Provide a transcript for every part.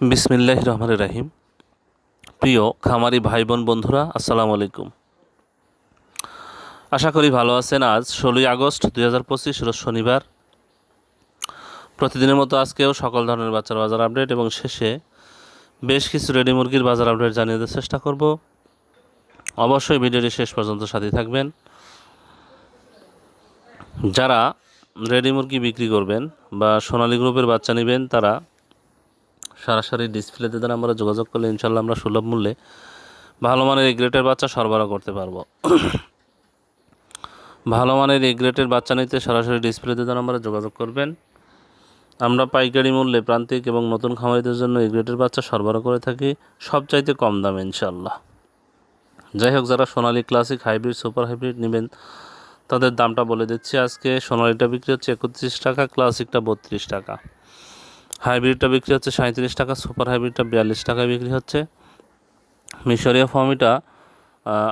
বিসমিল্লাহ রহমান রাহিম। প্রিয় খামারি ভাই বোন বন্ধুরা, আসসালামু আলাইকুম। আশা করি ভালো আছেন। আজ ষোলোই আগস্ট দুই হাজার পঁচিশ, রোজ শনিবার। প্রতিদিনের মতো আজকেও সকল ধরনের বাচ্চার বাজার আপডেট এবং শেষে বেশ কিছু রেডি মুরগির বাজার আপডেট জানিয়ে দেওয়ার চেষ্টা করব। অবশ্যই ভিডিওটি শেষ পর্যন্ত সাথে থাকবেন। যারা রেডি মুরগি বিক্রি করবেন বা সোনালী গ্রুপের বাচ্চা নেবেন, তারা সরাসরি ডিসপ্লেতে দ্বারা আমরা যোগাযোগ করলে ইনশাল্লাহ আমরা সুলভ মূল্যে ভালো মানের এই গ্রেটের বাচ্চা সরবরাহ করতে পারব। ভালো মানের এই গ্রেটের বাচ্চা নিতে সরাসরি ডিসপ্লেতে দ্বারা আমরা যোগাযোগ করবেন। আমরা পাইকারি মূল্যে প্রান্তিক এবং নতুন খামারিদের জন্য এই গ্রেটের বাচ্চা সরবরাহ করে থাকি, সবচাইতে কম দামে ইনশাল্লাহ যাই হোক, যারা Sonali classic hybrid super hybrid নেবেন, তাদের দামটা বলে দিচ্ছি আজকে। সোনালিটা বিক্রি হচ্ছে একত্রিশ টাকা ক্লাসিকটা বত্রিশ টাকা। হাইব্রিডটা বিক্রি হচ্ছে সাঁত্রিশ টাকা, সুপার হাইব্রিডটা বিয়াল্লিশ টাকায় বিক্রি হচ্ছে। মিশরীয় ফার্মিটা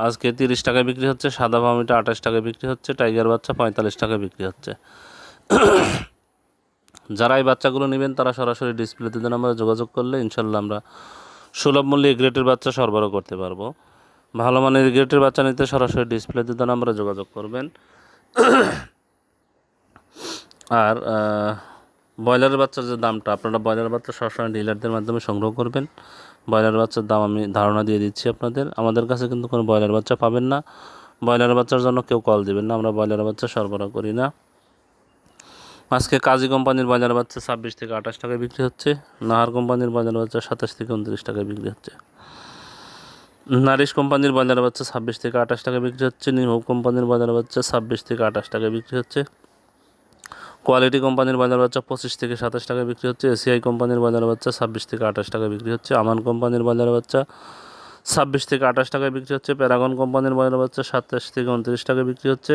আজকে তিরিশ টাকায় বিক্রি হচ্ছে, সাদা ফার্মিটা আঠাশ টাকায় বিক্রি হচ্ছে, টাইগার বাচ্চা পঁয়তাল্লিশ টাকায় বিক্রি হচ্ছে। যারা এই বাচ্চাগুলো নেবেন, তারা সরাসরি ডিসপ্লেতে দেন আমরা যোগাযোগ করলে ইনশাল্লাহ আমরা সুলভ মূল্যে গ্রেটের বাচ্চা সরবরাহ করতে পারব। ভালো মানের গ্রেটের বাচ্চা নিতে সরাসরি ডিসপ্লেতে দেন আমরা যোগাযোগ করবেন। আর ব্রয়লারের বাচ্চার যে দামটা, আপনারা ব্রয়লার বাচ্চা সবসময় ডিলারদের মাধ্যমে সংগ্রহ করবেন। ব্রয়লার বাচ্চার দাম আমি ধারণা দিয়ে দিচ্ছি আপনাদের। আমাদের কাছে কিন্তু কোনো ব্রয়লার বাচ্চা পাবেন না। ব্রয়লার বাচ্চার জন্য কেউ কল দেবেন না, আমরা ব্রয়লার বাচ্চা সরবরাহ করি না। আজকে কাজী কোম্পানির বাজার বাচ্চা ছাব্বিশ থেকে আঠাশ টাকায় বিক্রি হচ্ছে। নাহার কোম্পানির ব্রয়লার বাচ্চা সাতাশ থেকে উনত্রিশ টাকায় বিক্রি হচ্ছে। নারিশ কোম্পানির ব্রয়লার বাচ্চা ছাব্বিশ থেকে আঠাশ টাকায় বিক্রি হচ্ছে। নিউ কোম্পানির বাজার বাচ্চা ছাব্বিশ থেকে আঠাশ টাকায় বিক্রি হচ্ছে। কোয়ালিটি কোম্পানির বাজার বাচ্চা পঁচিশ থেকে সাতাশ টাকায় বিক্রি হচ্ছে, এসিআই কোম্পানির বাজার বাচ্চা ছাব্বিশ থেকে আঠাশ টাকায় বিক্রি হচ্ছে, আমান কোম্পানির বাজার বাচ্চা ছাব্বিশ থেকে আঠাশ টাকায় বিক্রি হচ্ছে, প্যারাগন কোম্পানির বাজার বাচ্চা সাতাশ থেকে উনত্রিশ টাকায় বিক্রি হচ্ছে,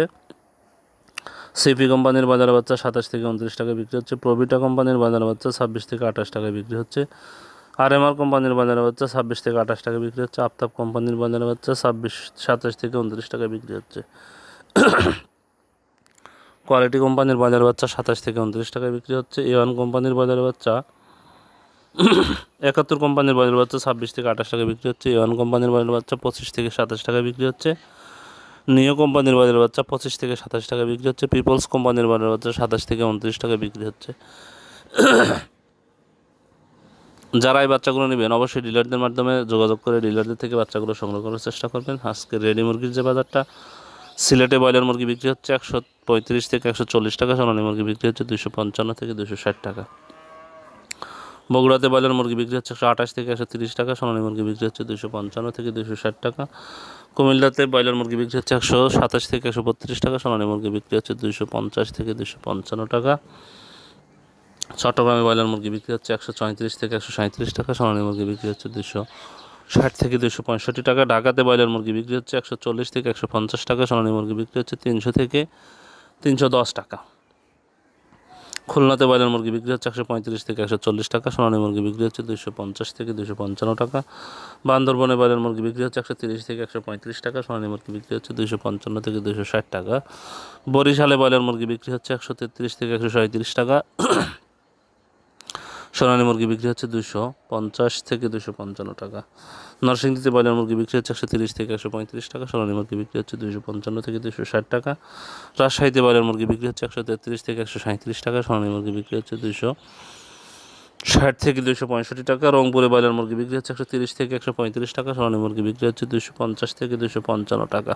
সিপি কোম্পানির বাজার বাচ্চা সাতাশ থেকে উনত্রিশ টাকায় বিক্রি হচ্ছে প্রবিটা কোম্পানির বাজার বাচ্চা ছাব্বিশ থেকে আঠাশ টাকায় বিক্রি হচ্ছে আর এম আর কোম্পানির বাজার বাচ্চা ছাব্বিশ থেকে আঠাশ টাকায় বিক্রি হচ্ছে, আফতাব কোম্পানির বাজার বাচ্চা ছাব্বিশ, সাতাশ থেকে উনত্রিশ টাকায় বিক্রি হচ্ছে। কোয়ালিটি কোম্পানির বাজার বাচ্চা সাতাশ থেকে উনত্রিশ টাকায় বিক্রি হচ্ছে। এ ওয়ান কোম্পানির বাজার বাচ্চা একাত্তর কোম্পানির বাজার বাচ্চা ছাব্বিশ থেকে আঠাশ টাকায় বিক্রি হচ্ছে। এ ওয়ান কোম্পানির বাজার বাচ্চা পঁচিশ থেকে সাতাশ টাকায় বিক্রি হচ্ছে। নিও কোম্পানির বাজার বাচ্চা পঁচিশ থেকে সাতাশ টাকা বিক্রি হচ্ছে। পিপলস কোম্পানির বাজার বাচ্চা সাতাশ থেকে উনত্রিশ টাকা বিক্রি হচ্ছে। যারা এই বাচ্চাগুলো নেবেন, অবশ্যই ডিলারদের মাধ্যমে যোগাযোগ করে ডিলারদের থেকে বাচ্চাগুলো সংগ্রহ করার চেষ্টা করবেন। আজকে রেডি মুরগির যে বাজারটা সিলেটে ব্রয়লার মুরগি বিক্রি হচ্ছে একশো পঁয়ত্রিশ থেকে একশো চল্লিশ টাকা, সোনালী মুরগি বিক্রি হচ্ছে দুশো পঞ্চান্ন থেকে দুশো ষাট টাকা। বগুড়াতে ব্রয়লার মুরগি বিক্রি হচ্ছে একশো আঠাশ থেকে একশো তিরিশ টাকা, সোনালী মুরগি বিক্রি হচ্ছে দুশো পঞ্চান্ন থেকে দুশো ষাট টাকা। কুমিল্লাতে ব্রয়লার মুরগি বিক্রি হচ্ছে একশো সাতাশ থেকে একশো বত্রিশ টাকা, সোনালী মুরগি বিক্রি হচ্ছে দুশো পঞ্চাশ থেকে দুশো পঞ্চান্ন টাকা। চট্টগ্রামে ব্রয়লার মুরগি বিক্রি হচ্ছে একশো চৌত্রিশ থেকে একশো টাকা, সোনালী মুরগি বিক্রি হচ্ছে দুশো ষাট থেকে দুশো পঁয়ষট্টি টাকা। ঢাকাতে ব্রয়লার মুরগি বিক্রি হচ্ছে একশো চল্লিশ থেকে একশো পঞ্চাশ টাকা, সোনালী মুরগি বিক্রি হচ্ছে তিনশো থেকে তিনশো দশ টাকা। খুলনাতে ব্রয়লার মুরগি বিক্রি হচ্ছে একশো পঁয়ত্রিশ থেকে একশো চল্লিশ টাকা, সোনালী মুরগি বিক্রি হচ্ছে দুশো পঞ্চাশ থেকে দুশো পঞ্চান্ন টাকা। বান্দরবনে ব্রয়লার মুরগি বিক্রি হচ্ছে একশো তিরিশ থেকে একশো পঁয়ত্রিশ টাকা, সোনালী মুরগি বিক্রি হচ্ছে দুশো পঞ্চান্ন থেকে দুশো ষাট টাকা। বরিশালে ব্রয়লার মুরগি বিক্রি হচ্ছে একশো তেত্রিশ থেকে একশো সাঁত্রিশ টাকা। সোনালী মুরগি বিক্রি হচ্ছে দুশো পঞ্চাশ থেকে দুশো পঞ্চান্ন টাকা। নরসিংদীতে ব্রয়লার মুরগি বিক্রি হচ্ছে একশো তিরিশ থেকে একশো পঁয়ত্রিশ টাকা, সোনালী মুরগি বিক্রি হচ্ছে দুশো পঞ্চান্ন থেকে দুশো ষাট টাকা। রাজশাহীতে ব্রয়লার মুরগি বিক্রি হচ্ছে একশো তেত্রিশ থেকে একশো সাঁত্রিশ টাকা, সোনালী মুরগি বিক্রি হচ্ছে দুশো ষাট থেকে দুশো পঁয়ষট্টি টাকা। রংপুরে ব্রয়লার মুরগি বিক্রি হচ্ছে একশো তিরিশ থেকে একশো পঁয়ত্রিশ টাকা, সোনালী মুরগি বিক্রি হচ্ছে দুশো পঞ্চাশ থেকে দুশো পঞ্চান্ন টাকা।